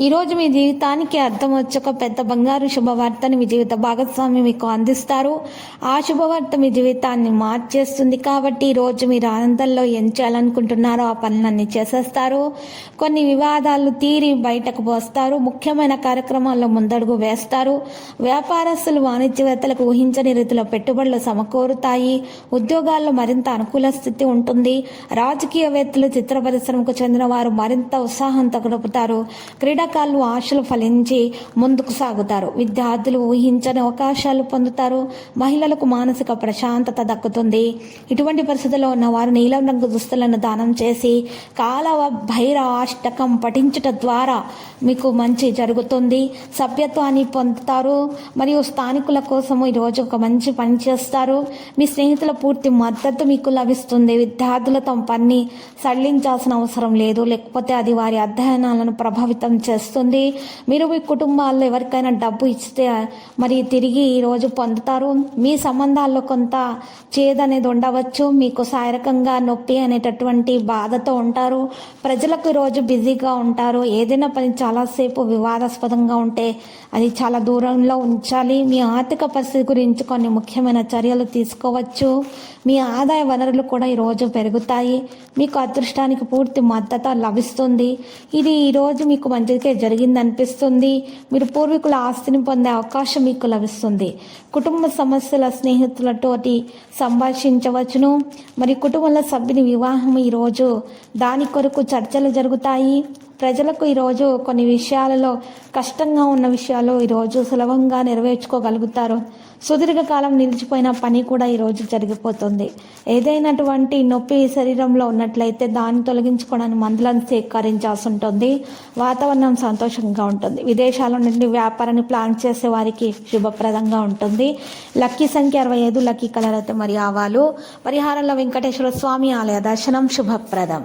ఈ రోజు మీ జీవితానికి అర్థం వచ్చే ఒక పెద్ద బంగారు శుభవార్తని మీ జీవిత భాగస్వామి మీకు అందిస్తారు. ఆ శుభవార్త మీ జీవితాన్ని మార్చేస్తుంది కాబట్టి ఈరోజు రోజు మీరు ఆనందంలో ఏం చేయాలనుకుంటున్నారో ఆ పనులన్నీ చేసేస్తారు. కొన్ని వివాదాలు తీరి బయటకు వస్తారు. ముఖ్యమైన కార్యక్రమాల్లో ముందడుగు వేస్తారు. వ్యాపారస్తులు వాణిజ్యవేత్తలకు ఊహించని రీతిలో పెట్టుబడులు సమకూరుతాయి. ఉద్యోగాల్లో మరింత అనుకూల స్థితి ఉంటుంది. రాజకీయవేత్తలు చిత్ర పరిశ్రమకు చెందిన వారు మరింత ఉత్సాహంతో గడుపుతారు. క్రీడాకారులు ఆశలు ఫలించి ముందుకు సాగుతారు. విద్యార్థులు ఊహించని అవకాశాలు పొందుతారు. మహిళలకు మానసిక ప్రశాంతత దక్కుతుంది. ఇటువంటి పరిస్థితుల్లో ఉన్న వారు నీలం రంగు దుస్తులను దానం చేసి కాలవ భైరవాష్టకం పఠించుట ద్వారా మీకు మంచి జరుగుతుంది. సభ్యత్వాన్ని పొందుతారు. మరియు స్థానికుల కోసం ఈరోజు ఒక మంచి పని చేస్తారు. మీ స్నేహితుల పూర్తి మద్దతు మీకు లభిస్తుంది. విద్యార్థులు తమ పని సడలించాల్సిన అవసరం లేదు. లేకపోతే అది వారి అధ్యయనాలను ప్రభావితం చేస్తుంది మీరు మీ కుటుంబాల్లో ఎవరికైనా డబ్బు ఇస్తే మరి తిరిగి ఈరోజు పొందుతారు. మీ సంబంధాల్లో కొంత చేదనేది ఉండవచ్చు. మీకు శారీరకంగా నొప్పి అనేటటువంటి బాధతో ఉంటారు. ప్రజలకు ఈరోజు బిజీగా ఉంటారు. ఏదైనా పని చాలాసేపు వివాదాస్పదంగా ఉంటే అది చాలా దూరంలో ఉంచాలి. మీ ఆర్థిక పరిస్థితి గురించి కొన్ని ముఖ్యమైన చర్యలు తీసుకోవచ్చు. మీ ఆదాయ వనరులు కూడా ఈరోజు పెరుగుతాయి. మీకు అదృష్టానికి పూర్తి మద్దతు లభిస్తుంది. ఇది ఈరోజు మీకు మంచిగా జరిగిందనిపిస్తుంది. మీరు పూర్వీకుల ఆస్తిని పొందే అవకాశం మీకు లభిస్తుంది. కుటుంబ సమస్యల స్నేహితులతోటి సంభాషించవచ్చును. మరి కుటుంబంలో సభ్యుని వివాహం ఈరోజు దాని కొరకు చర్చలు జరుగుతాయి. ప్రజలకు ఈరోజు కొన్ని విషయాలలో కష్టంగా ఉన్న విషయాలు ఈరోజు సులభంగా నెరవేర్చుకోగలుగుతారు. సుదీర్ఘకాలం నిలిచిపోయిన పని కూడా ఈరోజు జరిగిపోతుంది. ఏదైనటువంటి నొప్పి శరీరంలో ఉన్నట్లయితే దాన్ని తొలగించుకోవడానికి మందులను సేకరించాల్సి ఉంటుంది. వాతావరణం సంతోషంగా ఉంటుంది. విదేశాల నుండి వ్యాపారాన్ని ప్లాన్ చేసే వారికి శుభప్రదంగా ఉంటుంది. లక్కీ సంఖ్య అరవై ఐదు లక్కీ కలర్ అయితే మరి ఆవాలు. పరిహారంలో వెంకటేశ్వర స్వామి ఆలయ దర్శనం శుభప్రదం.